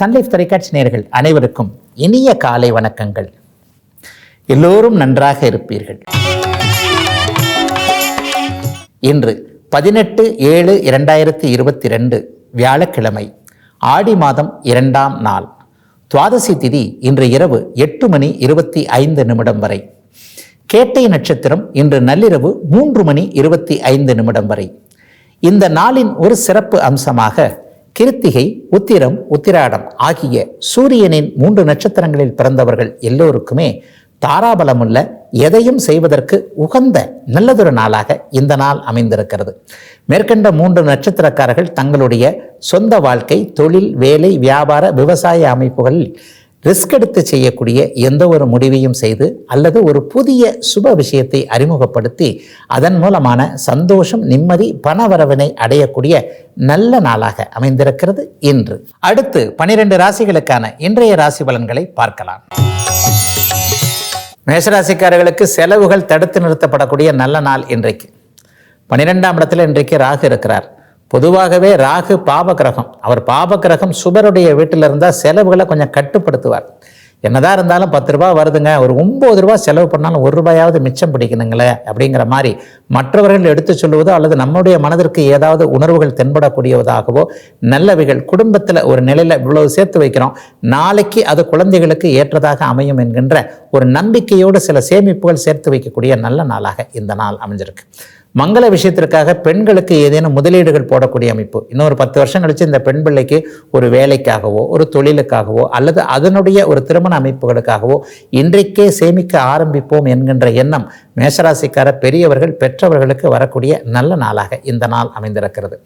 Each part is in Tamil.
சன்லைஃப் தொலைக்காட்சி நேர்கள் அனைவருக்கும் இனிய காலை வணக்கங்கள். எல்லோரும் நன்றாக இருப்பீர்கள். இன்று பதினெட்டு ஏழு இரண்டாயிரத்தி இருபத்தி ரெண்டு வியாழக்கிழமை ஆடி மாதம் இரண்டாம் நாள். துவாதசி திதி இன்று இரவு எட்டு மணி இருபத்தி ஐந்து நிமிடம் வரை. கேட்டை நட்சத்திரம் இன்று நள்ளிரவு மூன்று மணி இருபத்தி ஐந்து நிமிடம் வரை. இந்த நாளின் ஒரு சிறப்பு அம்சமாக கிருத்திகை உத்திரம் உத்திராடம் ஆகிய சூரியனின் மூன்று நட்சத்திரங்களில் பிறந்தவர்கள் எல்லோருக்குமே தாராபலமுள்ள எதையும் செய்வதற்கு உகந்த நல்லதொரு நாளாக இந்த நாள் அமைந்திருக்கிறது. மேற்கண்ட மூன்று நட்சத்திரக்காரர்கள் தங்களுடைய சொந்த வாழ்க்கை தொழில் வேலை வியாபார விவசாய அமைப்புகளில் ரிஸ்க் எடுத்து செய்யக்கூடிய எந்த ஒரு முடிவையும் செய்து அல்லது ஒரு புதிய சுப விஷயத்தை அறிமுகப்படுத்தி அதன் மூலமான சந்தோஷம் நிம்மதி பணவரவினை அடையக்கூடிய நல்ல நாளாக அமைந்திருக்கிறது இன்று. அடுத்து பனிரெண்டு ராசிகளுக்கான இன்றைய ராசி பலன்களை பார்க்கலாம். மேஷராசிக்காரர்களுக்கு செலவுகள் தடுத்து நிறுத்தப்படக்கூடிய நல்ல நாள் இன்றைக்கு. பனிரெண்டாம் இடத்துல இன்றைக்கு ராகு இருக்கிறார். பொதுவாகவே ராகு பாப கிரகம் அவர் பாப கிரகம் சுபருடைய வீட்டில் இருந்தால் செலவுகளை கொஞ்சம் கட்டுப்படுத்துவார். என்னதான் இருந்தாலும் பத்து ரூபாய் வருதுங்க ஒரு ஒம்பது ரூபா செலவு பண்ணாலும் ஒரு ரூபாயாவது மிச்சம் பிடிக்கணுங்களே அப்படிங்கிற மாதிரி மற்றவர்கள் எடுத்து சொல்லுவதோ அல்லது நம்முடைய மனதிற்கு ஏதாவது உணர்வுகள் தென்படக்கூடியதாகவோ நல்லவைகள் குடும்பத்தில் ஒரு நிலையில் இவ்வளவு சேர்த்து வைக்கிறோம். நாளைக்கு அது குழந்தைகளுக்கு ஏற்றதாக அமையும் என்கின்ற ஒரு நம்பிக்கையோடு சில சேமிப்புகள் சேர்த்து வைக்கக்கூடிய நல்ல நாளாக இந்த நாள் அமைஞ்சிருக்கு. மங்கள விஷயத்திற்காக பெண்களுக்கு ஏதேனும் முதலீடுகள் போடக்கூடிய அமைப்பு. இன்னொரு பத்து வருஷம் கழிச்சு இந்த பெண் பிள்ளைக்கு ஒரு வேலைக்காகவோ ஒரு தொழிலுக்காகவோ அல்லது அதனுடைய ஒரு திருமண அமைப்புகளுக்காகவோ இன்றைக்கே சேமிக்க ஆரம்பிப்போம் என்கின்ற எண்ணம் மேஷராசிக்கார பெரியவர்கள் பெற்றவர்களுக்கு வரக்கூடிய நல்ல நாளாக இந்த நாள் அமைந்திருக்கிறது.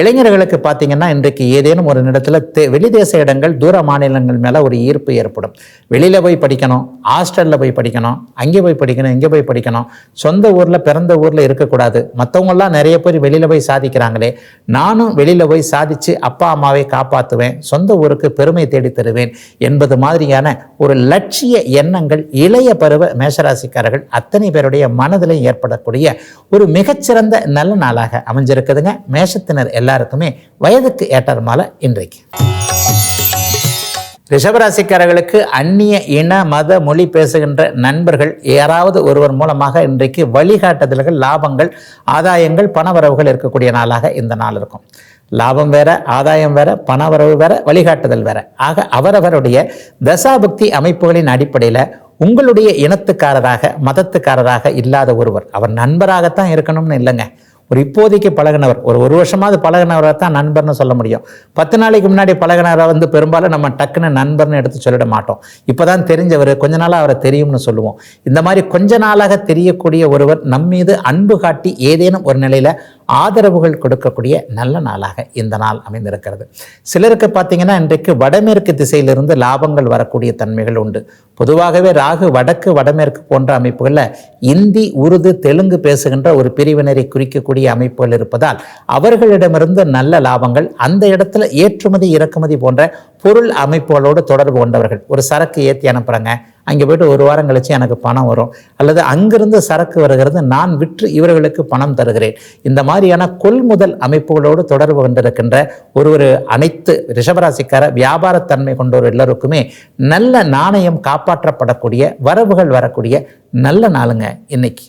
இளைஞர்களுக்கு பார்த்தீங்கன்னா இன்றைக்கு ஏதேனும் ஒரு இடத்துல வெளிதேச இடங்கள் தூர மாநிலங்கள் மேலே ஒரு ஈர்ப்பு ஏற்படும். வெளியில் போய் படிக்கணும் ஹாஸ்டலில் போய் படிக்கணும் அங்கே போய் படிக்கணும் இங்கே போய் படிக்கணும் சொந்த ஊரில் பிறந்த ஊரில் இருக்கக்கூடாது. மற்றவங்களாம் நிறைய பேர் வெளியில் போய் சாதிக்கிறாங்களே நானும் வெளியில் போய் சாதித்து அப்பா அம்மாவை காப்பாற்றுவேன் சொந்த ஊருக்கு பெருமை தேடி தருவேன் என்பது மாதிரியான ஒரு லட்சிய எண்ணங்கள் இளைய பருவ மேஷராசிக்காரர்கள் அத்தனை பேருடைய மனதில் ஏற்படக்கூடிய ஒரு மிகச்சிறந்த நல்ல நாளாக அமைஞ்சிருக்குதுங்க. மேஷத்தினர் எல்லாருக்குமே வயதுக்கு ஏற்றமால இன்றைக்கு. ரிஷபராசிக்காரர்களுக்கு அந்நிய இன மத மொழி பேசுகின்ற நண்பர்கள் யாராவது ஒருவர் மூலமாக இன்றைக்கு வழிகாட்டுதல்கள் லாபங்கள் ஆதாயங்கள் பணவரவுகள் இருக்கக்கூடிய நாளாக இந்த நாள் இருக்கும். லாபம் வேற ஆதாயம் வேற பணவரவு வேற வழிகாட்டுதல் வேற. ஆக அவரவருடைய தசாபக்தி அமைப்புகளின் அடிப்படையில் உங்களுடைய இனத்துக்காரராக மதத்துக்காரராக இல்லாத ஒருவர் அவர் நண்பராகத்தான் இருக்கணும்னு இல்லைங்க. ஒரு இப்போதைக்கு பழகினவர் ஒரு ஒரு வருஷமாவது பழகினவரை தான் நண்பர்னு சொல்ல முடியும். பத்து நாளைக்கு முன்னாடி பழகினவரை வந்து பெரும்பாலும் நம்ம டக்குன்னு நண்பர்னு எடுத்து சொல்லிட மாட்டோம். இப்போ தான் தெரிஞ்சவர் கொஞ்ச நாளாக அவரை தெரியும்னு சொல்லுவோம். இந்த மாதிரி கொஞ்ச நாளாக தெரியக்கூடிய ஒருவர் நம் மீது அன்பு காட்டி ஏதேனும் ஒரு நிலையில் ஆதரவுகள் கொடுக்கக்கூடிய நல்ல நாளாக இந்த நாள் அமைந்திருக்கிறது. சிலருக்கு பார்த்தீங்கன்னா இன்றைக்கு வடமேற்கு திசையிலிருந்து லாபங்கள் வரக்கூடிய தன்மைகள் உண்டு. பொதுவாகவே ராகு வடக்கு வடமேற்கு போன்ற அமைப்புகளில் இந்தி உருது தெலுங்கு பேசுகின்ற ஒரு பிரிவினரை குறிக்கக்கூடிய அமைப்புகள் இருப்பதால் அவர்களிடமிருந்து நல்ல லாபங்கள் அந்த இடத்துல ஏற்றுமதி இறக்குமதி போன்ற பொருள் அமைப்புகளோடு தொடர்பு கொண்டவர்கள். ஒரு சரக்கு ஏற்றி அனுப்புகிறாங்க அங்கே போயிட்டு ஒரு வாரம் கழிச்சு எனக்கு பணம் வரும். அல்லது அங்கிருந்து சரக்கு வருகிறது நான் விற்று இவர்களுக்கு பணம் தருகிறேன். இந்த மாதிரியான கொள்முதல் அமைப்புகளோடு தொடர்பு கொண்டிருக்கின்ற ஒரு ஒரு அனைத்து ரிஷபராசிக்கார வியாபாரத்தன்மை கொண்டோர் எல்லோருக்குமே நல்ல நாணயம் காப்பாற்றப்படக்கூடிய வரவுகள் வரக்கூடிய நல்ல நாளுங்க இன்னைக்கு.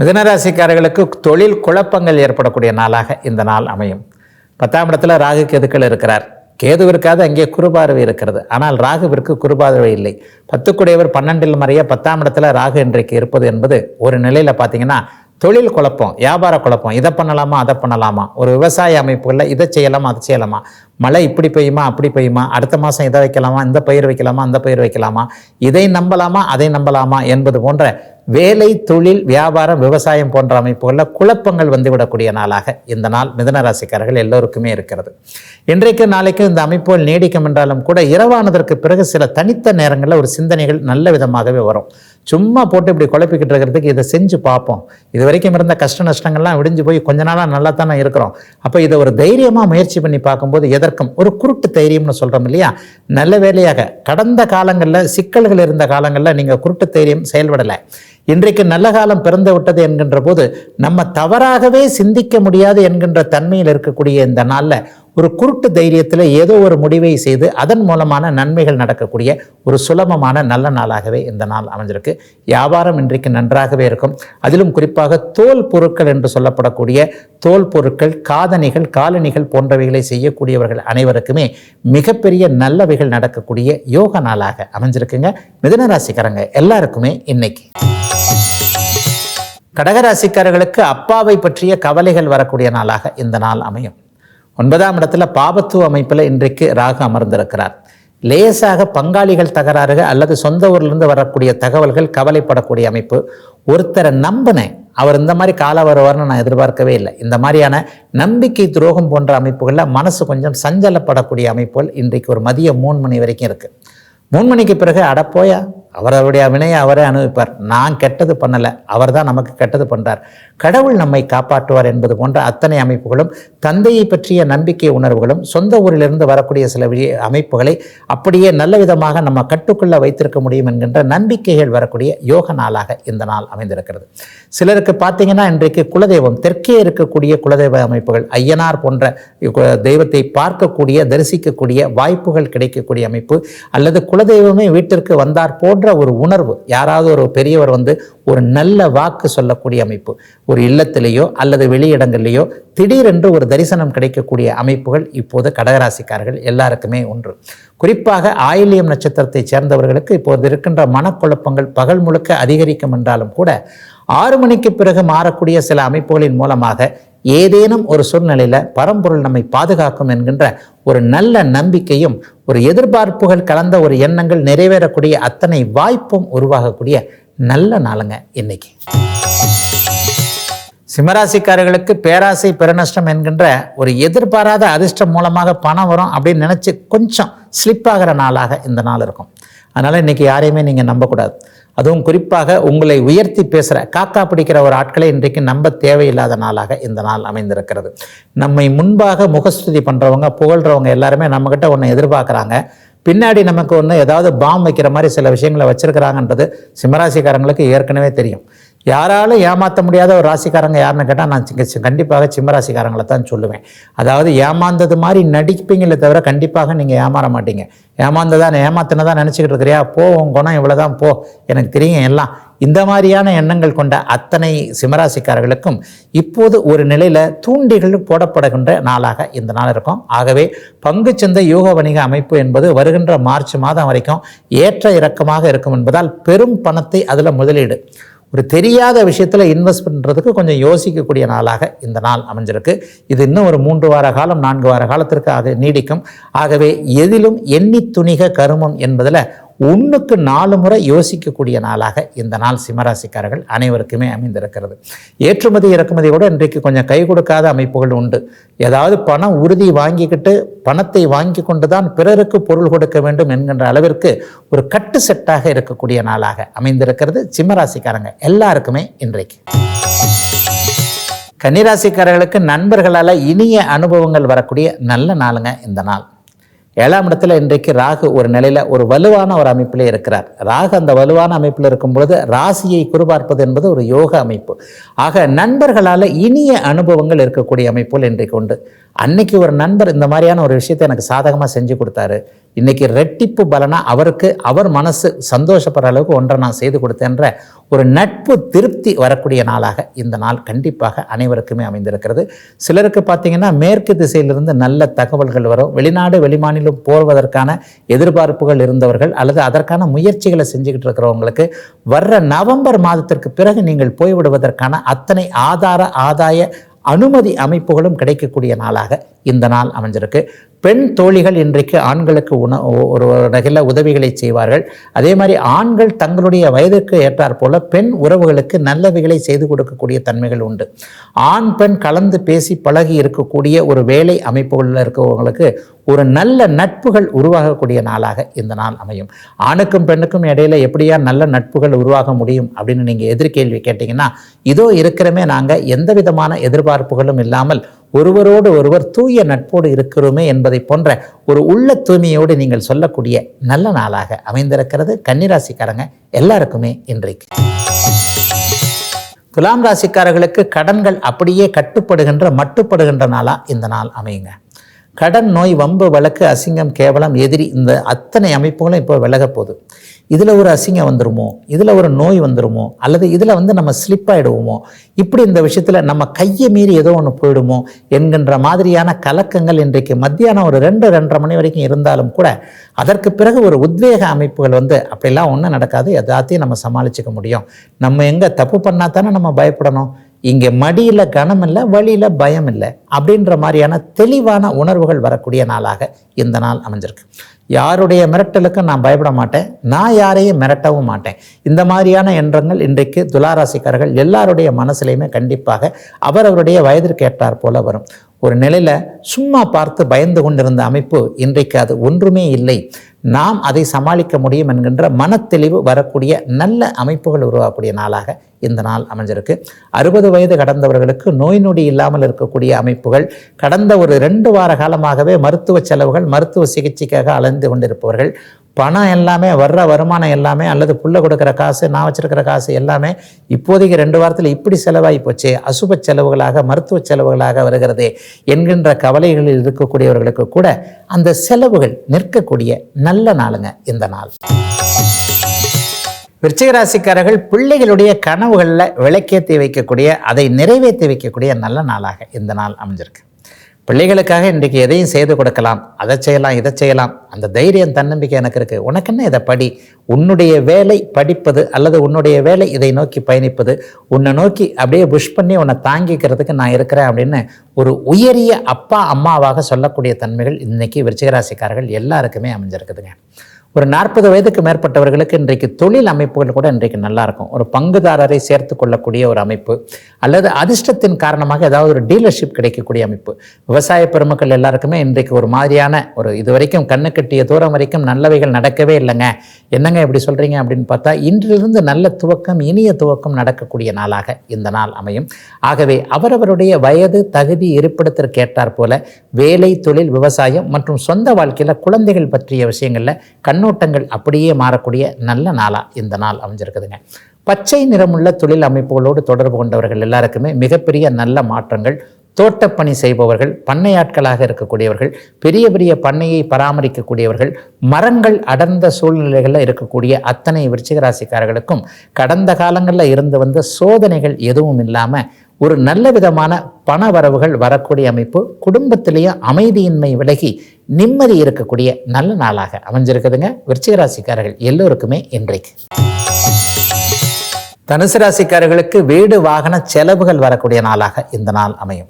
மிதனராசிக்காரர்களுக்கு தொழில் குழப்பங்கள் ஏற்படக்கூடிய நாளாக இந்த நாள் அமையும். பத்தாம் இடத்துல ராகு கேதுக்கள் இருக்கிறார். கேதுவிற்காவது அங்கே குருபார்வை இருக்கிறது. ஆனால் ராகுவிற்கு குருபார்வை இல்லை. பத்துக்குடையவர் பன்னெண்டில் மறைய பத்தாம் இடத்துல ராகு இன்றைக்கு இருப்பது என்பது ஒரு நிலையில் பார்த்தீங்கன்னா தொழில் குழப்பம் வியாபார குழப்பம். இதை பண்ணலாமா அதை பண்ணலாமா? ஒரு விவசாய அமைப்புகளில் இதை செய்யலாமா அதை செய்யலாமா? மழை இப்படி பெய்யுமா அப்படி பெய்யுமா? அடுத்த மாதம் இதை வைக்கலாமா இந்த பயிர் வைக்கலாமா அந்த பயிர் வைக்கலாமா? இதை நம்பலாமா அதை நம்பலாமா என்பது போன்ற வேலை தொழில் வியாபாரம் விவசாயம் போன்ற அமைப்புகளில் குழப்பங்கள் வந்துவிடக்கூடிய நாளாக இந்த நாள் மிதனராசிக்காரர்கள் எல்லோருக்குமே இருக்கிறது. இன்றைக்கு நாளைக்கு இந்த அமைப்புகள் நீடிக்கும் என்றாலும் கூட இரவானதற்கு பிறகு சில தனித்த நேரங்களில் ஒரு சிந்தனைகள் நல்ல விதமாகவே வரும். சும்மா போட்டு இப்படி குழப்பிக்கிட்டு இருக்கிறதுக்கு இதை செஞ்சு பார்ப்போம். இது வரைக்கும் இருந்த கஷ்ட நஷ்டங்கள்லாம் விடிஞ்சு போய் கொஞ்ச நாளாக நல்லா தானே இருக்கிறோம். அப்போ இதை ஒரு தைரியமாக முயற்சி பண்ணி பார்க்கும்போது எதற்கும் ஒரு குருட்டு தைரியம்னு சொல்கிறோம் இல்லையா? நல்ல வேலையாக. கடந்த காலங்களில் சிக்கல்கள் இருந்த காலங்களில் நீங்கள் குருட்டு தைரியம் செயல்படலை. இன்றைக்கு நல்ல காலம் பிறந்து விட்டது என்கின்ற போது நம்ம தவறாகவே சிந்திக்க முடியாது என்கின்ற தன்மையில் இருக்கக்கூடிய இந்த நாளில் ஒரு குருட்டு தைரியத்தில் ஏதோ ஒரு முடிவை செய்து அதன் மூலமான நன்மைகள் நடக்கக்கூடிய ஒரு சுலபமான நல்ல நாளாகவே இந்த நாள் அமைஞ்சிருக்கு. வியாபாரம் இன்றைக்கு நன்றாகவே இருக்கும். அதிலும் குறிப்பாக தோல் பொருட்கள் என்று சொல்லப்படக்கூடிய தோல் பொருட்கள் காதணிகள் காலணிகள் போன்றவைகளை செய்யக்கூடியவர்கள் அனைவருக்குமே மிகப்பெரிய நல்லவைகள் நடக்கக்கூடிய யோக நாளாக அமைஞ்சிருக்குங்க. மிதனராசிக்காரங்க எல்லாருக்குமே இன்னைக்கு. கடகராசிக்காரர்களுக்கு அப்பாவை பற்றிய கவலைகள் வரக்கூடிய நாளாக இந்த நாள் அமையும். ஒன்பதாம் இடத்துல பாபத்துவ அமைப்பில் இன்றைக்கு ராகு அமர்ந்திருக்கிறார். லேசாக பங்காளிகள் தகராறுகள் அல்லது சொந்த ஊர்லேருந்து வரக்கூடிய தகவல்கள் கவலைப்படக்கூடிய அமைப்பு. ஒருத்தரை நம்பினேன் அவர் இந்த மாதிரி கால வருவார்னு நான் எதிர்பார்க்கவே இல்லை. இந்த மாதிரியான நம்பிக்கை துரோகம் போன்ற அமைப்புகளில் மனசு கொஞ்சம் சஞ்சலப்படக்கூடிய அமைப்புகள் இன்றைக்கு ஒரு மதியம் மூணு மணி வரைக்கும் இருக்குது மூணு மணிக்கு பிறகு அடப்போயா? அவரவருடைய வினையை அவரே அனுபவிப்பார். நான் கெட்டது பண்ணலை அவர் தான் நமக்கு கெட்டது பண்ணுறார் கடவுள் நம்மை காப்பாற்றுவார் என்பது போன்ற அத்தனை அமைப்புகளும் தந்தையை பற்றிய நம்பிக்கை உணர்வுகளும் சொந்த ஊரிலிருந்து வரக்கூடிய சில அமைப்புகளை அப்படியே நல்ல விதமாக நம்ம கட்டுக்குள்ளே வைத்திருக்க முடியும் என்கின்ற நம்பிக்கைகள் வரக்கூடிய யோக நாளாக இந்த நாள் அமைந்திருக்கிறது. சிலருக்கு பார்த்தீங்கன்னா இன்றைக்கு குலதெய்வம் தெற்கே இருக்கக்கூடிய குலதெய்வ அமைப்புகள் ஐயனார் போன்ற தெய்வத்தை பார்க்கக்கூடிய தரிசிக்கக்கூடிய வாய்ப்புகள் கிடைக்கக்கூடிய அமைப்பு அல்லது குலதெய்வமே வீட்டிற்கு வந்தார் போல் போன்ற ஒரு உணர்வு யாராவது ஒரு பெரியவர் வந்து ஒரு நல்ல வாக்கு சொல்லக்கூடிய அமைப்பு ஒரு இல்லத்திலேயோ அல்லது வெளியிடங்கள்லேயோ திடீரென்று ஒரு தரிசனம் கிடைக்கக்கூடிய அமைப்புகள் இப்போது கடகராசிக்காரர்கள் எல்லாருக்குமே ஒன்று. குறிப்பாக ஆயிலியம் நட்சத்திரத்தைச் சேர்ந்தவர்களுக்கு இப்போது இருக்கின்ற மனக்குழப்பங்கள் பகல் முழுக்க அதிகரிக்கும் என்றாலும் கூட ஆறு மணிக்கு பிறகு மாறக்கூடிய சில அமைப்புகளின் மூலமாக ஏதேனும் ஒரு சூழ்நிலையில் பரம்பொருள் நம்மை பாதுகாக்கும் என்கின்ற ஒரு நல்ல நம்பிக்கையும் ஒரு எதிர்பார்ப்புகள் கலந்த ஒரு எண்ணங்கள் நிறைவேறக்கூடிய அத்தனை வாய்ப்பும் உருவாகக்கூடிய நல்ல நாளுங்க இன்னைக்கு. சிம்மராசிக்காரர்களுக்கு பேராசை பெருநஷ்டம் என்கின்ற ஒரு எதிர்பாராத அதிர்ஷ்டம் மூலமாக பணம் வரும் அப்படின்னு நினச்சி கொஞ்சம் ஸ்லிப் ஆகிற நாளாக இந்த நாள் இருக்கும். அதனால் இன்றைக்கி யாரையுமே நீங்கள் நம்பக்கூடாது. அதுவும் குறிப்பாக உங்களை உயர்த்தி பேசுகிற காக்கா பிடிக்கிற ஒரு ஆட்களை இன்றைக்கு நம்ப தேவையில்லாத நாளாக இந்த நாள் அமைந்திருக்கிறது. நம்மை முன்பாக முகஸ்துதி பண்ணுறவங்க புகழ்கிறவங்க எல்லாருமே நம்மக்கிட்ட ஒன்று எதிர்பார்க்குறாங்க. பின்னாடி நமக்கு ஒன்று ஏதாவது பாம் வைக்கிற மாதிரி சில விஷயங்களை வச்சுருக்கிறாங்கன்றது சிம்மராசிக்காரங்களுக்கு ஏற்கனவே தெரியும். யாராலும் ஏமாற்ற முடியாத ஒரு ராசிக்காரங்க யாருன்னு கேட்டால் நான் சி- கண்டிப்பாக சிம்மராசிக்காரங்களை தான் சொல்லுவேன். அதாவது ஏமாந்தது மாதிரி நடிப்பீங்களே தவிர கண்டிப்பாக நீங்கள் ஏமாற மாட்டீங்க. ஏமாந்ததான் ஏமாத்தினதான் நினச்சிக்கிட்டு இருக்கிறியா? போ உன் குணம் இவ்வளோதான் போ. எனக்கு தெரியும் எல்லாம். இந்த மாதிரியான எண்ணங்கள் கொண்ட அத்தனை சிம்மராசிக்காரர்களுக்கும் இப்போது ஒரு நிலையில் தூண்டிகள் போடப்படுகின்ற நாளாக இந்த நாள் இருக்கும். ஆகவே பங்குச்சந்தை யோக வணிக அமைப்பு என்பது வருகின்ற மார்ச் மாதம் வரைக்கும் ஏற்ற இறக்கமாக இருக்கும் என்பதால் பெரும் பணத்தை அதில் முதலீடு. ஒரு தெரியாத விஷயத்தில் இன்வெஸ்ட் பண்ணுறதுக்கு கொஞ்சம் யோசிக்கக்கூடிய நாளாக இந்த நாள் அமைஞ்சிருக்கு. இது இன்னும் ஒரு மூன்று வார காலம் நான்கு வார காலத்திற்கு ஆக நீடிக்கும். ஆகவே எதிலும் எண்ணி துணிக கருமம் என்பதில் ஒன்றுக்கு நாலு முறை யோசிக்கக்கூடிய நாளாக இந்த நாள் சிம்மராசிக்காரர்கள் அனைவருக்குமே அமைந்திருக்கிறது. ஏற்றுமதி இறக்குமதி கூட இன்றைக்கு கொஞ்சம் கை கொடுக்காத அமைப்புகள் உண்டு. ஏதாவது பணம் உறுதி வாங்கிக்கிட்டு பணத்தை வாங்கி கொண்டு தான் பிறருக்கு பொருள் கொடுக்க வேண்டும் என்கின்ற அளவிற்கு ஒரு கட்டு செட்டாக இருக்கக்கூடிய நாளாக அமைந்திருக்கிறது சிம்மராசிக்காரங்க எல்லாருக்குமே இன்றைக்கு. கன்னிராசிக்காரர்களுக்கு நண்பர்களால் இனிய அனுபவங்கள் வரக்கூடிய நல்ல நாளுங்க இந்த நாள். ஏழாம் இடத்துல இன்றைக்கு ராகு ஒரு நிலையில் ஒரு வலுவான ஒரு அமைப்பிலே இருக்கிறார். ராகு அந்த வலுவான அமைப்பில் இருக்கும் பொழுது ராசியை குறிபார்ப்பது என்பது ஒரு யோக அமைப்பு. ஆக நண்பர்களால் இனிய அனுபவங்கள் இருக்கக்கூடிய அமைப்புகள் இன்றைக்கு உண்டு. அன்னைக்கு ஒரு நண்பர் இந்த மாதிரியான ஒரு விஷயத்தை எனக்கு சாதகமாக செஞ்சு கொடுத்தாரு. இன்னைக்கு ரெட்டிப்பு பலனாக அவருக்கு அவர் மனசு சந்தோஷப்படுற அளவுக்கு ஒன்றை நான் செய்து கொடுத்தேன்ற ஒரு நட்பு திருப்தி வரக்கூடிய நாளாக இந்த நாள் கண்டிப்பாக அனைவருக்குமே அமைந்திருக்கிறது. சிலருக்கு பார்த்திங்கன்னா மேற்கு திசையிலிருந்து நல்ல தகவல்கள் வரும். வெளிநாடு வெளிமாநிலம் போவதற்கான எதிர்பார்ப்புகள் இருந்தவர்கள் அல்லது அதற்கான முயற்சிகளை செஞ்சுக்கிட்டு இருக்கிறவங்களுக்கு வர்ற நவம்பர் மாதத்திற்கு பிறகு நீங்கள் போய்விடுவதற்கான அத்தனை ஆதார ஆதாய அனுமதி அமைப்புகளும் கிடைக்கக்கூடிய நாளாக இந்த நாள் அமைஞ்சிருக்கு. பெண் தோழிகள் இன்றைக்கு ஆண்களுக்கு உண ஒரு வகையில் உதவிகளை செய்வார்கள். அதே மாதிரி ஆண்கள் தங்களுடைய வயதிற்கு ஏற்றாற் போல பெண் உறவுகளுக்கு நல்லவைகளை செய்து கொடுக்கக்கூடிய தன்மைகள் உண்டு. ஆண் பெண் கலந்து பேசி பழகி இருக்கக்கூடிய ஒரு வேலை அமைப்புகளில் இருக்கிறவங்களுக்கு ஒரு நல்ல நட்புகள் உருவாகக்கூடிய நாளாக இந்த நாள் அமையும். ஆணுக்கும் பெண்ணுக்கும் இடையில எப்படியா நல்ல நட்புகள் உருவாக முடியும் அப்படின்னு நீங்கள் எதிர்கேள்வி கேட்டிங்கன்னா இதோ இருக்கிறமே நாங்கள் எந்த விதமான எதிர்பார்ப்புகளும் இல்லாமல் ஒருவரோடு ஒருவர் தூய நட்போடு இருக்கிறோமே என்பதை போன்ற ஒரு உள்ள தூய்மையோடு நீங்கள் சொல்லக்கூடிய நல்ல நாளாக அமைந்திருக்கிறது. கன்னிராசிக்காரங்க எல்லாருக்குமே இன்றைக்கு. துலாம் ராசிக்காரர்களுக்கு கடன்கள் அப்படியே கட்டுப்படுகின்ற மட்டுப்படுகின்ற நாளா இந்த நாள் அமையுங்க. கடன் நோய் வம்பு வழக்கு அசிங்கம் கேவலம் எதிரி இந்த அத்தனை அமைப்புகளும் இப்போ விலக போகுது. இதில் ஒரு அசிங்கம் வந்துருமோ? இதில் ஒரு நோய் வந்துருமோ? அல்லது இதில் வந்து நம்ம ஸ்லிப் ஆகிடுவோமோ இப்படி இந்த விஷயத்தில் நம்ம கையை மீறி ஏதோ ஒன்று போயிடுமோ? என்கின்ற மாதிரியான கலக்கங்கள் இன்றைக்கு மத்தியானம் ஒரு ரெண்டு ரெண்டரை மணி வரைக்கும் இருந்தாலும் கூட அதற்கு பிறகு ஒரு உத்வேக அமைப்புகள் வந்து அப்படிலாம் ஒன்றும் நடக்காது. எல்லாத்தையும் நம்ம சமாளிச்சுக்க முடியும். நம்ம எங்கே தப்பு பண்ணால் தானே நம்ம பயப்படணும்? இங்கே மடியில் கனம் இல்லை வழியில் பயம் இல்லை அப்படின்ற மாதிரியான தெளிவான உணர்வுகள் வரக்கூடிய நாளாக இந்த நாள் அமைஞ்சிருக்கு. யாருடைய மிரட்டலுக்கும் நான் பயப்பட மாட்டேன் நான் யாரையும் மிரட்டவும் மாட்டேன். இந்த மாதிரியான எண்ணங்கள் இன்றைக்கு துளாராசிக்காரர்கள் எல்லாருடைய மனசுலையுமே கண்டிப்பாக அவரவருடைய வயதிற்கு ஏற்றார் போல வரும். ஒரு நிலையில் சும்மா பார்த்து பயந்து கொண்டிருந்த அமைப்பு இன்றைக்கு அது ஒன்றுமே இல்லை. நாம் அதை சமாளிக்க முடியும் என்கின்ற மனத்தெளிவு வரக்கூடிய நல்ல அமைப்புகள் உருவாகக்கூடிய நாளாக இந்த நாள் அமைஞ்சிருக்கு. அறுபது வயது கடந்தவர்களுக்கு நோய் நொடி இல்லாமல் இருக்கக்கூடிய அமைப்புகள் கடந்த ஒரு ரெண்டு வார காலமாகவே மருத்துவ செலவுகள் மருத்துவ சிகிச்சைக்காக அலைந்து கொண்டிருப்பவர்கள் பணம் எல்லாமே வர்ற வருமானம் எல்லாமே அல்லது புள்ள கொடுக்குற காசு நான் வச்சிருக்கிற காசு எல்லாமே இப்போதைக்கு ரெண்டு வாரத்தில் இப்படி செலவாகி போச்சு. அசுப செலவுகளாக மருத்துவ செலவுகளாக வருகிறதே என்கின்ற கவலைகளில் இருக்கக்கூடியவர்களுக்கு கூட அந்த செலவுகள் நிற்கக்கூடிய நல்ல நாளுங்க இந்த நாள். விருச்சிகராசிக்காரர்கள் பிள்ளைகளுடைய கனவுகளில் விளக்கேற்றி வைக்கக்கூடிய அதை நிறைவேற்றி வைக்கக்கூடிய நல்ல நாளாக இந்த நாள் அமைஞ்சிருக்கு. பிள்ளைகளுக்காக இன்றைக்கு எதையும் செய்து கொடுக்கலாம். அதை செய்யலாம் இதை செய்யலாம். அந்த தைரியம் தன்னம்பிக்கை எனக்கு இருக்குது உனக்கு என்ன இதை படி? உன்னுடைய வேலை படிப்பது அல்லது உன்னுடைய வேலை இதை நோக்கி பயணிப்பது? உன்னை நோக்கி அப்படியே புஷ் பண்ணி உன்னை தாங்கிக்கிறதுக்கு நான் இருக்கிறேன் அப்படின்னு ஒரு உயரிய அப்பா அம்மாவாக சொல்லக்கூடிய தன்மைகள் இன்றைக்கி விருச்சிகராசிக்காரர்கள் எல்லாருக்குமே அமைஞ்சிருக்குதுங்க. ஒரு நாற்பது வயதுக்கு மேற்பட்டவர்களுக்கு இன்றைக்கு தொழில் அமைப்புகள் கூட இன்றைக்கு நல்லா இருக்கும். ஒரு பங்குதாரரை சேர்த்து கொள்ளக்கூடிய ஒரு அமைப்பு அல்லது அதிர்ஷ்டத்தின் காரணமாக ஏதாவது ஒரு டீலர்ஷிப் கிடைக்கக்கூடிய அமைப்பு. விவசாய பெருமக்கள் எல்லாருக்குமே இன்றைக்கு ஒரு மாதிரியான ஒரு இது வரைக்கும் கண்ணு கட்டிய தூரம் வரைக்கும் நல்லவைகள் நடக்கவே இல்லைங்க. என்னங்க இப்படி சொல்கிறீங்க அப்படின்னு பார்த்தா இன்றிலிருந்து நல்ல துவக்கம் இனிய துவக்கம் நடக்கக்கூடிய நாளாக இந்த நாள் அமையும். ஆகவே அவரவருடைய வயது தகுதி இருப்பிடத்திற்கேற்றாற் போல வேலை தொழில் விவசாயம் மற்றும் சொந்த வாழ்க்கையில் குழந்தைகள் பற்றிய விஷயங்களில் கண்ணோட்டங்கள் அப்படியே மாறக்கூடிய நல்ல நாளாக இந்த நாள் அமைஞ்சிருக்குதுங்க. பச்சை நிறமுள்ள தொழில் அமைப்புகளோடு தொடர்பு கொண்டவர்கள் எல்லாருக்குமே மிகப்பெரிய நல்ல மாற்றங்கள். தோட்டப்பணி செய்பவர்கள் பண்ணையாட்களாக இருக்கக்கூடியவர்கள் பெரிய பெரிய பண்ணையை பராமரிக்கக்கூடியவர்கள் மரங்கள் அடர்ந்த சூழ்நிலைகளில் இருக்கக்கூடிய அத்தனை விருச்சிக ராசிக்காரர்களுக்கும் கடந்த காலங்களில் இருந்து வந்த சோதனைகள் எதுவும் இல்லாமல் ஒரு நல்ல விதமான பண வரவுகள் வரக்கூடிய அமைப்பு குடும்பத்திலேயும் அமைதியின்மை விலகி நிம்மதி இருக்கக்கூடிய நல்ல நாளாக அமைஞ்சிருக்குதுங்க. விருச்சிகராசிக்காரர்கள் எல்லோருக்குமே இன்றைக்கு. தனுசு ராசிக்காரர்களுக்கு வீடு வாகன செலவுகள் வரக்கூடிய நாளாக இந்த நாள் அமையும்.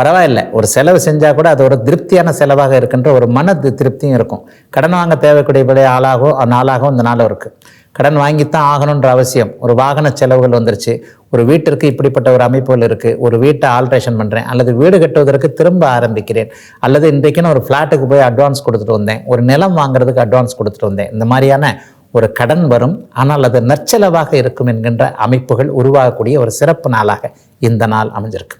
பரவாயில்ல. ஒரு செலவு செஞ்சால் கூட அது ஒரு திருப்தியான செலவாக இருக்கின்ற ஒரு மன திருப்தியும் இருக்கும். கடன் வாங்க தேவைக்கூடிய ஆளாகோ நாளாகவும் இந்த நாளும் இருக்குது கடன் வாங்கித்தான் ஆகணுன்ற அவசியம். ஒரு வாகன செலவுகள் வந்துருச்சு. ஒரு வீட்டிற்கு இப்படிப்பட்ட ஒரு அமைப்புகள் இருக்குது ஒரு வீட்டை ஆல்ட்ரேஷன் பண்ணுறேன் அல்லது வீடு கட்டுவதற்கு திரும்ப ஆரம்பிக்கிறேன். அல்லது இன்றைக்குன்னு ஒரு ஃப்ளாட்டுக்கு போய் அட்வான்ஸ் கொடுத்துட்டு வந்தேன். ஒரு நிலம் வாங்குறதுக்கு அட்வான்ஸ் கொடுத்துட்டு வந்தேன். இந்த மாதிரியான ஒரு கடன் வரும். ஆனால் அது நற்செலவாக இருக்கும் என்கின்ற அமைப்புகள் உருவாகக்கூடிய ஒரு சிறப்பு நாளாக இந்த நாள் அமைஞ்சிருக்கு.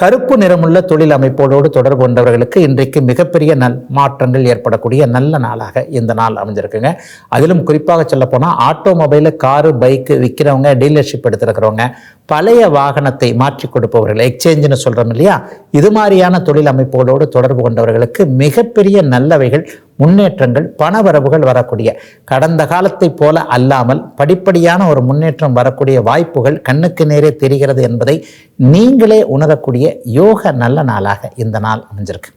கருப்பு நிறமுள்ள தொழில் அமைப்போடு தொடர்பு கொண்டவர்களுக்கு இன்றைக்கு மிகப்பெரிய நல் மாற்றங்கள் ஏற்படக்கூடிய நல்ல நாளாக இந்த நாள் அமைஞ்சிருக்குங்க. அதிலும் குறிப்பாக சொல்லப்போனால் ஆட்டோமொபைலு காரு பைக்கு விற்கிறவங்க டீலர்ஷிப் எடுத்துருக்கிறவங்க பழைய வாகனத்தை மாற்றி கொடுப்பவர்கள் எக்ஸ்சேஞ்சுன்னு சொல்கிறோம் இல்லையா? இது மாதிரியான தொழில் அமைப்புகளோடு தொடர்பு கொண்டவர்களுக்கு மிகப்பெரிய நல்லவைகள் முன்னேற்றங்கள் பணவரவுகள் வரக்கூடிய கடந்த காலத்தை போல அல்லாமல் படிப்படியான ஒரு முன்னேற்றம் வரக்கூடிய வாய்ப்புகள் கண்ணுக்கு நேரே தெரிகிறது என்பதை நீங்களே உணரக்கூடிய யோக நல்ல நாளாக இந்த நாள் அமைஞ்சிருக்கு.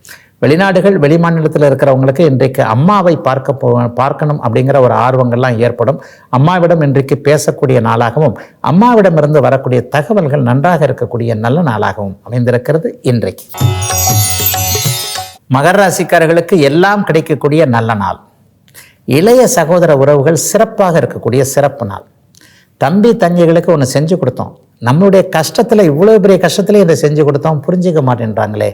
வெளிநாடுகள் வெளிமாநிலத்தில் இருக்கிறவங்களுக்கு இன்றைக்கு அம்மாவை பார்க்க போ பார்க்கணும் அப்படிங்கிற ஒரு ஆர்வங்கள்லாம் ஏற்படும். அம்மாவிடம் இன்றைக்கு பேசக்கூடிய நாளாகவும் அம்மாவிடமிருந்து வரக்கூடிய தகவல்கள் நன்றாக இருக்கக்கூடிய நல்ல நாளாகவும் அமைந்திருக்கிறது இன்றைக்கு. மகர ராசிக்காரர்களுக்கு எல்லாம் கிடைக்கக்கூடிய நல்ல நாள். இளைய சகோதர உறவுகள் சிறப்பாக இருக்கக்கூடிய சிறப்பு நாள். தம்பி தங்கைகளுக்கு ஒன்று செஞ்சு கொடுத்தோம். நம்மளுடைய கஷ்டத்தில் இவ்வளோ பெரிய கஷ்டத்தில் இதை செஞ்சு கொடுத்தோம் புரிஞ்சிக்க மாட்டேன்றாங்களே.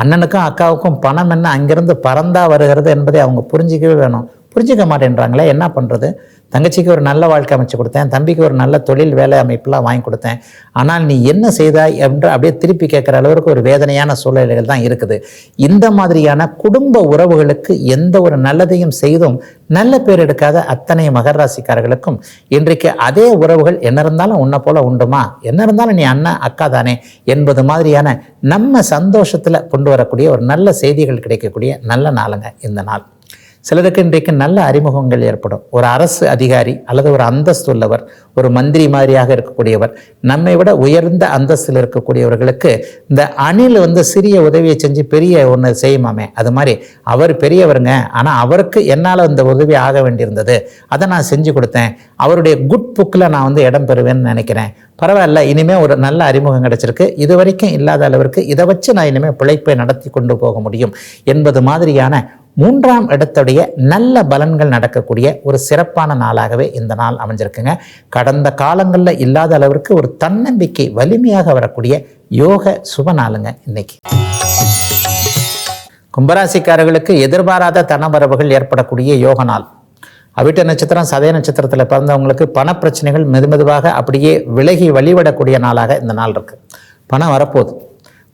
அண்ணனுக்கும் அக்காவுக்கும் பணம் என்ன அங்கிருந்து பறந்தா வருகிறது என்பதை அவங்க புரிஞ்சிக்கவே வேணும். புரிஞ்சுக்க மாட்டேன்றாங்களே என்ன பண்ணுறது தங்கச்சிக்கு ஒரு நல்ல வாழ்க்கை அமைச்சு கொடுத்தேன் தம்பிக்கு ஒரு நல்ல தொழில் வேலை அமைப்பெல்லாம் வாங்கி கொடுத்தேன். ஆனால் நீ என்ன செய்தாய் என்று அப்படியே திருப்பி கேட்குற அளவுக்கு ஒரு வேதனையான சூழ்நிலைகள் தான் இருக்குது. இந்த மாதிரியான குடும்ப உறவுகளுக்கு எந்த ஒரு நல்லதையும் செய்தும் நல்ல பேர் எடுக்காத அத்தனை மகர ராசிக்காரர்களுக்கும் இன்றைக்கு அதே உறவுகள் என்ன இருந்தாலும் உன்னை போல உண்டுமா? என்ன இருந்தாலும் நீ அண்ணன் அக்கா தானே என்பது மாதிரியான நம்ம சந்தோஷத்தில் கொண்டு வரக்கூடிய ஒரு நல்ல செய்திகள் கிடைக்கக்கூடிய நல்ல நாளுங்க இந்த நாள். சிலருக்கு இன்றைக்கு நல்ல அறிமுகங்கள் ஏற்படும். ஒரு அரசு அதிகாரி அல்லது ஒரு அந்தஸ்து உள்ளவர் ஒரு மந்திரி மாதிரியாக இருக்கக்கூடியவர் நம்மை விட உயர்ந்த அந்தஸ்தில் இருக்கக்கூடியவர்களுக்கு இந்த அணில் வந்து சிறிய உதவியை செஞ்சு பெரிய ஒன்று செய்யுமாமே. அது மாதிரி அவர் பெரியவருங்க ஆனால் அவருக்கு என்னால் இந்த உதவி ஆக வேண்டியிருந்தது. அதை நான் செஞ்சு கொடுத்தேன். அவருடைய குட் புக்கில் நான் வந்து இடம் பெறுவேன்னு நினைக்கிறேன். பரவாயில்ல இனிமேல் ஒரு நல்ல அறிமுகம் கிடச்சிருக்கு. இது வரைக்கும் இல்லாத அளவிற்கு இதை வச்சு நான் இனிமேல் பிழைப்பை நடத்தி கொண்டு போக முடியும். என்பது மாதிரியான மூன்றாம் இடத்துடைய நல்ல பலன்கள் நடக்கக்கூடிய ஒரு சிறப்பான நாளாகவே இந்த நாள் அமைஞ்சிருக்குங்க. கடந்த காலங்களில் இல்லாத அளவிற்கு ஒரு தன்னம்பிக்கை வலிமையாக வரக்கூடிய யோக சுப நாளுங்க இன்னைக்கு. கும்பராசிக்காரர்களுக்கு எதிர்பாராத தனவரவுகள் ஏற்படக்கூடிய யோக நாள். அவிட்ட நட்சத்திரம் சதய நட்சத்திரத்தில் பிறந்தவங்களுக்கு பணப்பிரச்சனைகள் மெதுமெதுவாக அப்படியே விலகி வழிவிடக்கூடிய நாளாக இந்த நாள் இருக்குது பணம் வரப்போகுது.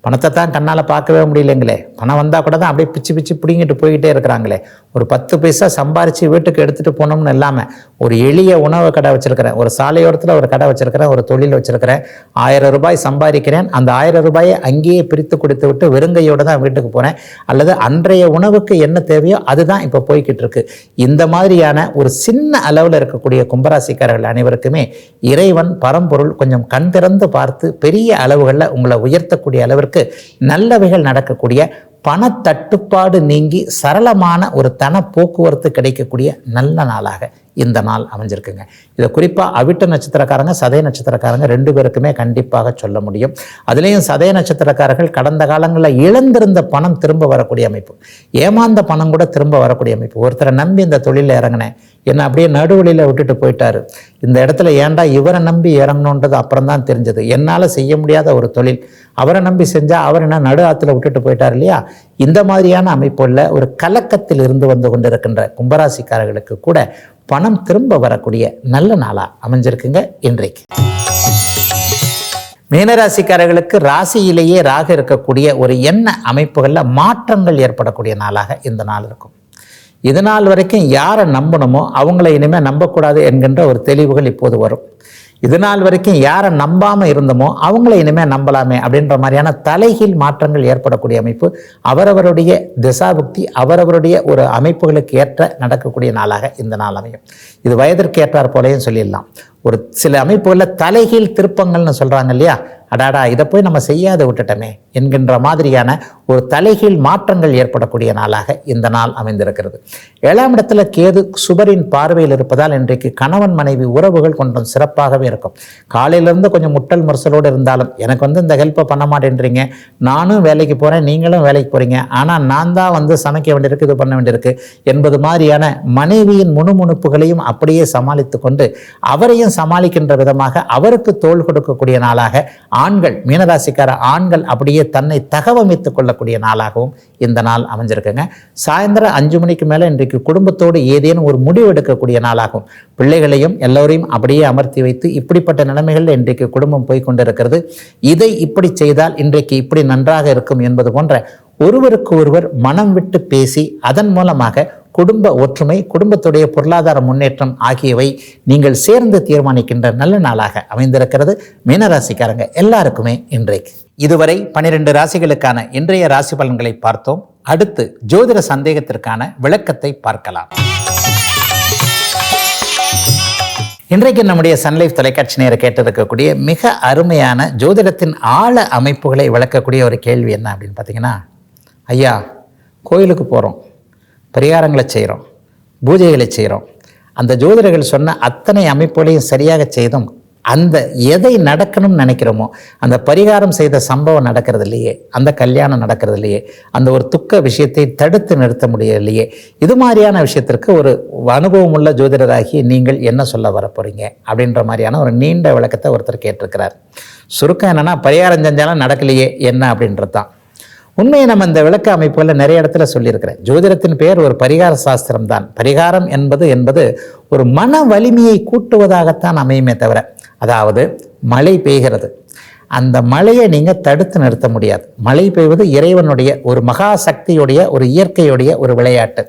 பணத்தை தான் கண்ணால் பார்க்கவே முடியலைங்களே. பணம் வந்தால் கூட தான் அப்படியே பிச்சு பிச்சு பிடிங்கிட்டு போய்கிட்டே இருக்கிறாங்களே. ஒரு பத்து பைசா சம்பாரித்து வீட்டுக்கு எடுத்துகிட்டு போகணும்னு இல்லாமல் ஒரு எளிய உணவு கடை வச்சுருக்கிறேன். ஒரு சாலையோரத்தில் ஒரு கடை வச்சுருக்கிறேன் ஒரு தொழில் வச்சுருக்கிறேன். ஆயிரம் ரூபாய் சம்பாதிக்கிறேன். அந்த ஆயிரம் ரூபாயை அங்கேயே பிரித்து கொடுத்து விட்டு வெறுங்கையோடு தான் வீட்டுக்கு போகிறேன் அல்லது அன்றைய உணவுக்கு என்ன தேவையோ அதுதான் இப்போ போய்கிட்டு இருக்கு. இந்த மாதிரியான ஒரு சின்ன அளவில் இருக்கக்கூடிய கும்பராசிக்காரர்கள் அனைவருக்குமே இறைவன் பரம்பொருள் கொஞ்சம் கண் திறந்து பார்த்து பெரிய அளவுகளில் உங்களை உயர்த்தக்கூடிய அளவிற்கு நல்லவைகள் நடக்கக்கூடிய பணத்தட்டுப்பாடு நீங்கி சரளமான ஒரு தன போக்குவரத்து கிடைக்கக்கூடிய நல்ல நாளாக இந்த நாள் அமைஞ்சிருக்குங்க. இதை குறிப்பாக அவிட்ட நட்சத்திரக்காரங்க சதய நட்சத்திரக்காரங்க ரெண்டு பேருக்குமே கண்டிப்பாக சொல்ல முடியும். அதுலேயும் சதய நட்சத்திரக்காரர்கள் கடந்த காலங்களில் இழந்திருந்த பணம் திரும்ப வரக்கூடிய அமைப்பு. ஏமாந்த பணம் கூட திரும்ப வரக்கூடிய அமைப்பு. ஒருத்தரை நம்பி இந்த தொழிலில் இறங்கினேன் என்னை அப்படியே நடுவழியில் விட்டுட்டு போயிட்டாரு. இந்த இடத்துல ஏன்டா இவரை நம்பி இறங்கணுன்றது அப்புறம் தான் தெரிஞ்சது. என்னால் செய்ய முடியாத ஒரு தொழில். அவரை நம்பி செஞ்சால் அவர் என்ன நடு ஆற்றுல விட்டுட்டு போயிட்டார் இல்லையா? இந்த மாதிரியான அமைப்புள்ள ஒரு கலக்கத்தில் இருந்து வந்து கொண்டிருக்கின்ற கும்பராசிக்காரர்களுக்கு கூட பணம் திரும்ப வரக்கூடிய நல்ல நாளாக அமைஞ்சிருக்குங்க இன்றைக்கு. மீனராசிக்காரர்களுக்கு ராசியிலேயே ராக இருக்கக்கூடிய ஒரு எண்ண அமைப்புகளில் மாற்றங்கள் ஏற்படக்கூடிய நாளாக இந்த நாள் இருக்கும். இது நாள் வரைக்கும் யாரை நம்பணுமோ அவங்கள இனிமேல் நம்பக்கூடாது என்கின்ற ஒரு தெளிவுகள் இப்போது வரும். இது நாள் வரைக்கும் யாரை நம்பாமல் இருந்தோமோ அவங்கள இனிமேல் நம்பலாமே அப்படின்ற மாதிரியான தலைகீழ் மாற்றங்கள் ஏற்படக்கூடிய அமைப்பு அவரவருடைய திசாபுக்தி அவரவருடைய ஒரு அமைப்புகளுக்கு ஏற்ற நடக்கக்கூடிய நாளாக இந்த நாள் அமையும். இது வயதிற்கு ஏற்றார் போலையும் சொல்லிடலாம். ஒரு சில அமைப்புகளில் தலைகீழ் திருப்பங்கள்னு சொல்கிறாங்க இல்லையா? அடாடா இதை போய் நம்ம செய்யாத விட்டுட்டோமே என்கின்ற மாதிரியான ஒரு தலைகீழ் மாற்றங்கள் ஏற்படக்கூடிய நாளாக இந்த நாள் அமைந்திருக்கிறது. ஏழாம் இடத்துல கேது சுபரின் பார்வையில் இருப்பதால் இன்றைக்கு கணவன் மனைவி உறவுகள் கொஞ்சம் சிறப்பாகவே இருக்கும். காலையிலேருந்து கொஞ்சம் முட்டல் முரசலோடு இருந்தாலும் எனக்கு வந்து இந்த ஹெல்ப்பை பண்ண மாட்டேன்றீங்க. நானும் வேலைக்கு போகிறேன் நீங்களும் வேலைக்கு போகிறீங்க ஆனால் நான் தான் வந்து சமைக்க வேண்டியிருக்கு இது பண்ண வேண்டியிருக்கு என்பது மாதிரியான மனைவியின் முணுமுணுப்புகளையும் அப்படியே சமாளித்து கொண்டு அவரையும் சமாளிக்கின்ற விதமாக அவருக்கு தோள் கொடுக்கக்கூடிய நாளாக ஆண்கள் மீனராசிக்கார ஆண்கள் அப்படியே தன்னை தகவமைத்து கொள்ளக்கூடிய நாளாகவும் இந்த நாள் அமைஞ்சிருக்குங்க. சாயந்தரம் அஞ்சு மணிக்கு மேலே இன்றைக்கு குடும்பத்தோடு ஏதேனும் ஒரு முடிவு எடுக்கக்கூடிய நாளாகும் பிள்ளைகளையும் எல்லோரையும் அப்படியே அமர்த்தி வைத்து இப்படிப்பட்ட நிலைமைகளில் இன்றைக்கு குடும்பம் போய் கொண்டிருக்கிறது. இதை இப்படி செய்தால் இன்றைக்கு இப்படி நன்றாக இருக்கும் என்பது போன்ற ஒருவருக்கு ஒருவர் மனம் விட்டு பேசி அதன் மூலமாக குடும்ப ஒற்றுமை குடும்பத்துடைய பொருளாதார முன்னேற்றம் ஆகியவை நீங்கள் சேர்ந்து தீர்மானிக்கின்ற நல்ல நாளாக அமைந்திருக்கிறது. மீனராசிக்காரங்க எல்லாருக்குமே இன்றைக்கு. இதுவரை பனிரெண்டு ராசிகளுக்கான இன்றைய ராசி பலன்களை பார்த்தோம். அடுத்து ஜோதிட சந்தேகத்திற்கான விளக்கத்தை பார்க்கலாம். இன்றைக்கு நம்முடைய சன்லைஃப் தொலைக்காட்சி நேர கேட்டிருக்கக்கூடிய மிக அருமையான ஜோதிடத்தின் ஆழ அமைப்புகளை விளக்கக்கூடிய ஒரு கேள்வி என்ன அப்படின்னு பார்த்தீங்கன்னா ஐயா கோயிலுக்கு போகிறோம் பரிகாரங்களை செய்கிறோம் பூஜைகளை செய்கிறோம் அந்த ஜோதிடர்கள் சொன்ன அத்தனை அமைப்புகளையும் சரியாக செய்தும் அந்த எதை நடக்கணும்னு நினைக்கிறோமோ அந்த பரிகாரம் செய்த சம்பவம் நடக்கிறது இல்லையே அந்த கல்யாணம் நடக்கிறது இல்லையே அந்த ஒரு துக்க விஷயத்தை தடுத்து நிறுத்த முடியலையே இது மாதிரியான விஷயத்திற்கு ஒரு அனுபவம் உள்ள ஜோதிடராகி நீங்கள் என்ன சொல்ல வரப்போறீங்க அப்படின்ற மாதிரியான ஒரு நீண்ட விளக்கத்தை ஒருத்தர் கேட்டிருக்கிறார். சுருக்கம் என்னென்னா பரிகாரம் செஞ்சாலும் நடக்கலையே என்ன அப்படின்றது தான். உண்மையை நம்ம இந்த விளக்க அமைப்புகளில் நிறைய இடத்துல சொல்லியிருக்கிறேன். ஜோதிடத்தின் பெயர் ஒரு பரிகார சாஸ்திரம் தான். பரிகாரம் என்பது என்பது ஒரு மன வலிமையை கூட்டுவதாகத்தான் அமையுமே தவிர அதாவது மழை பெய்கிறது. அந்த மழையை நீங்கள் தடுத்து நிறுத்த முடியாது. மழை பெய்வது இறைவனுடைய ஒரு மகா சக்தியுடைய ஒரு இயற்கையுடைய ஒரு விளையாட்டு.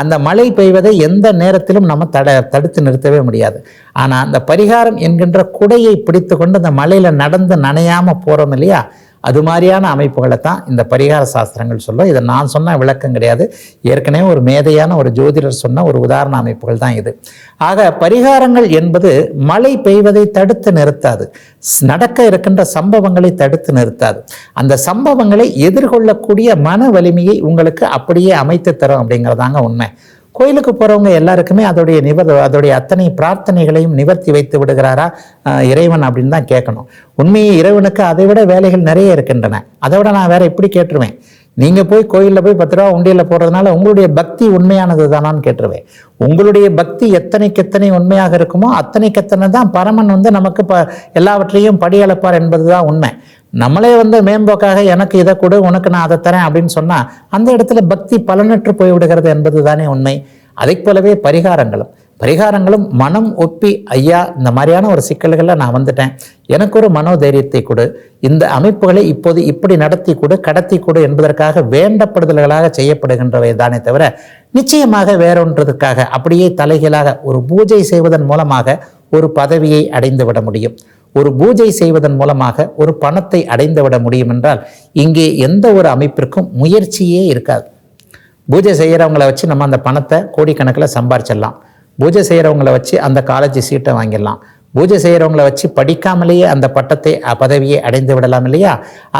அந்த மழை பெய்வதை எந்த நேரத்திலும் நம்ம தட தடுத்து நிறுத்தவே முடியாது. ஆனால் அந்த பரிகாரம் என்கின்ற குடையை பிடித்து கொண்டு அந்த மலையில் நடந்து நனையாமல் போகிறோம் இல்லையா? அது மாதிரியான அமைப்புகளை தான் இந்த பரிகார சாஸ்திரங்கள் சொல்லும். இதை நான் சொன்ன விளக்கம் கிடையாது. ஏற்கனவே ஒரு மேதையான ஒரு ஜோதிடர் சொன்ன ஒரு உதாரண அமைப்புகள் தான் இது. ஆக பரிகாரங்கள் என்பது மழை பெய்வதை தடுத்து நிறுத்தாது. நடக்க இருக்கின்ற சம்பவங்களை தடுத்து நிறுத்தாது. அந்த சம்பவங்களை எதிர்கொள்ளக்கூடிய மன வலிமையை உங்களுக்கு அப்படியே அமைத்து தரும் அப்படிங்கிறதாங்க உண்மை. கோயிலுக்கு போகிறவங்க எல்லாருக்குமே அதோடைய நிவர் அதோடைய அத்தனை பிரார்த்தனைகளையும் நிவர்த்தி வைத்து விடுகிறாரா இறைவன் அப்படின்னு தான் கேட்கணும். உண்மையை இறைவனுக்கு அதை விட வேலைகள் நிறைய இருக்கின்றன. அதை விட நான் வேற எப்படி கேட்டுருவேன்? நீங்கள் போய் கோயிலில் போய் பத்து ரூபா உண்டியில் போடுறதுனால உங்களுடைய பக்தி உண்மையானது தானான்னு கேட்டுருவேன். உங்களுடைய பக்தி எத்தனைக்கு எத்தனை உண்மையாக இருக்குமோ அத்தனைக்கு எத்தனை தான் பரமன் வந்து நமக்கு ப எல்லாவற்றையும் படியளப்பார் என்பது தான் உண்மை. நம்மளே வந்து மேம்போக்காக எனக்கு இதை கொடு உனக்கு நான் அதை தரேன் அப்படின்னு சொன்னால் அந்த இடத்துல பக்தி பலனற்று போய்விடுகிறது என்பது தானே உண்மை. அதை போலவே பரிகாரங்களும். பரிகாரங்களும் மனம் ஒப்பி ஐயா இந்த மாதிரியான ஒரு சிக்கல்களில் நான் வந்துட்டேன். எனக்கு ஒரு மனோதைரியத்தை கொடு. இந்த அமைப்புகளை இப்போது இப்படி நடத்தி கொடு கடத்தி கொடு என்பதற்காக வேண்டப்படுதல்களாக செய்யப்படுகின்றவை தானே தவிர நிச்சயமாக வேறொன்றதுக்காக அப்படியே தலைகீழாக ஒரு பூஜை செய்வதன் மூலமாக ஒரு பதவியை அடைந்து விட முடியும். ஒரு பூஜை செய்வதன் மூலமாக ஒரு பணத்தை அடைந்து விட முடியும் என்றால் இங்கே எந்த ஒரு அமைப்பிற்கும் முயற்சியே இருக்காது. பூஜை செய்கிறவங்களை வச்சு நம்ம அந்த பணத்தை கோடிக்கணக்கில் சம்பாரிச்சிடலாம். பூஜை செய்கிறவங்கள வச்சு அந்த காலேஜ் சீட்டை வாங்கிடலாம். பூஜை செய்கிறவங்களை வச்சு படிக்காமலேயே அந்த பட்டத்தை பதவியை அடைந்து விடலாம் இல்லையா?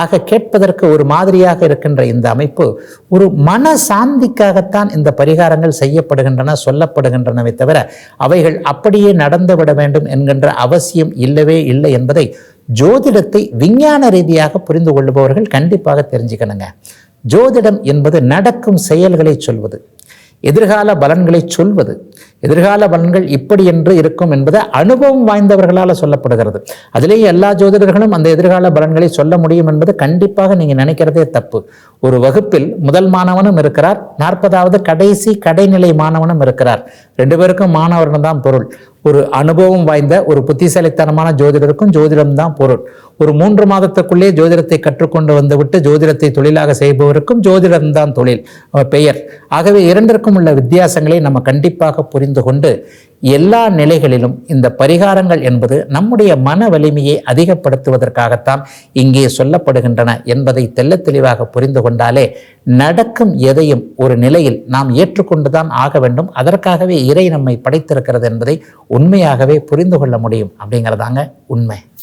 ஆக கேட்பதற்கு ஒரு மாதிரியாக இருக்கின்ற இந்த அமைப்பு ஒரு மன சாந்திக்காகத்தான் இந்த பரிகாரங்கள் செய்யப்படுகின்றன சொல்லப்படுகின்றனவே தவிர அவைகள் அப்படியே நடந்து விட வேண்டும் என்கின்ற அவசியம் இல்லவே இல்லை என்பதை ஜோதிடத்தை விஞ்ஞான ரீதியாக புரிந்து கொள்ளுபவர்கள் கண்டிப்பாக தெரிஞ்சுக்கணுங்க. ஜோதிடம் என்பது நடக்கும் செயல்களை சொல்வது. எதிர்கால பலன்களை சொல்வது. எதிர்கால பலன்கள் இப்படி என்று இருக்கும் என்பதை அனுபவம் வாய்ந்தவர்களால் சொல்லப்படுகிறது. அதிலேயே எல்லா ஜோதிடர்களும் அந்த எதிர்கால பலன்களை சொல்ல முடியும் என்பது கண்டிப்பாக நீங்கள் நினைக்கிறதே தப்பு. ஒரு வகுப்பில் முதல் மாணவனும் இருக்கிறார் நாற்பதாவது கடைசி கடைநிலை மாணவனும் இருக்கிறார். ரெண்டு பேருக்கும் மாணவர்கள் தான் பொருள். ஒரு அனுபவம் வாய்ந்த ஒரு புத்திசாலித்தனமான ஜோதிடருக்கும் ஜோதிடம் தான் பொருள். ஒரு மூன்று மாதத்துக்குள்ளே ஜோதிடத்தை கற்றுக்கொண்டு வந்துவிட்டு ஜோதிடத்தை தொழிலாக செய்பவருக்கும் ஜோதிடம் தான் தொழில். பெயர் ஆகவே இரண்டிற்கும் உள்ள வித்தியாசங்களை நம்ம கண்டிப்பாக புரிந்து கொண்டு எல்லா நிலைகளிலும் இந்த பரிகாரங்கள் என்பது நம்முடைய மன வலிமையை அதிகப்படுத்துவதற்காகத்தான் இங்கே சொல்லப்படுகின்றன என்பதை தெல்ல தெளிவாக புரிந்து கொண்டாலே நடக்கும் எதையும் ஒரு நிலையில் நாம் ஏற்றுக்கொண்டுதான் ஆக வேண்டும். அதற்காகவே இறை நம்மை படைத்திருக்கிறது என்பதை உண்மையாகவே புரிந்து கொள்ள முடியும். அப்படிங்கிறதாங்க உண்மை.